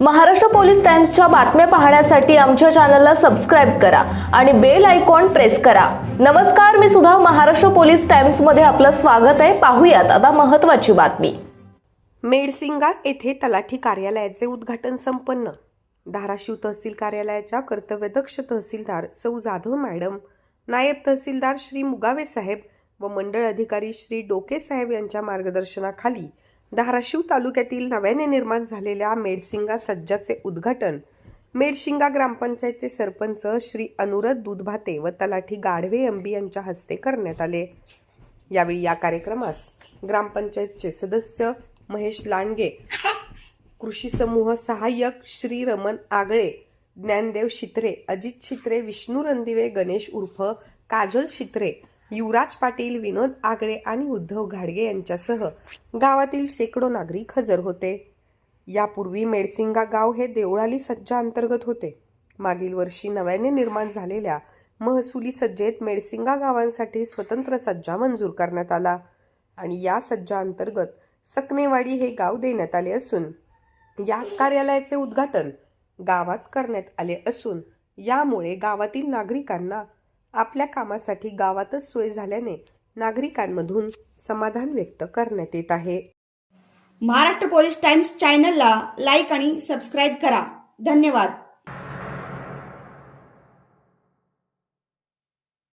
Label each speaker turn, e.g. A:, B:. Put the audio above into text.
A: Maharashtra police टाइम्सच्या बातम्या पाहण्यासाठी आमच्या चॅनलला सबस्क्राईब करा आणि बेल आयकॉन प्रेस करा. नमस्कार मी सुद्धा महाराष्ट्र पोलीस टाइम्समध्ये आपलं स्वागत आहे. पाहूयात आता महत्वाची बातमी.
B: मेडसिंगा येथे तलाठी कार्यालयाचे उद्घाटन संपन्न. धाराशिव तहसील कार्यालयाच्या कर्तव्यदक्ष तहसीलदार सौ जाधव मॅडम नायब तहसीलदार श्री मुगावे साहेब व मंडळ अधिकारी श्री डोके साहेब यांच्या मार्गदर्शनाखाली धाराशिव तालुक्यातील नव्याने निर्माण झालेल्या मेडसिंगा सज्जाचे उद्घाटन. मेडशिंगा ग्रामपंचायतचे सरपंच श्री अनुरद दूधभाते व तलाठी गाढवे अंबी यांच्या हस्ते करण्यात आले. यावेळी या कार्यक्रमास ग्रामपंचायतचे सदस्य महेश लांडगे कृषी समूह सहाय्यक श्री रमन आगळे ज्ञानदेव शित्रे अजित शित्रे विष्णू रंदिवे गणेश उर्फ काजल शित्रे युवराज पाटील विनोद आगळे आणि उद्धव घाडगे यांच्यासह गावातील शेकडो नागरिक हजर होते. यापूर्वी मेडसिंगा गाव हे देवळाली सज्जा अंतर्गत होते. मागील वर्षी नव्याने निर्माण झालेल्या महसुली सज्जेत मेडसिंगा गावांसाठी स्वतंत्र सज्जा मंजूर करण्यात आला आणि या सज्जा अंतर्गत सकनेवाडी हे गाव देण्यात आले असून याच कार्यालयाचे उद्घाटन गावात करण्यात आले असून यामुळे गावातील नागरिकांना आपल्या कामासाठी गावातच सोय झाल्याने नागरिकांमधून समाधान व्यक्त करण्यात येत आहे.
C: महाराष्ट्र पोलीस टाइम्स चॅनलला लाईक आणि सबस्क्राईब करा. धन्यवाद.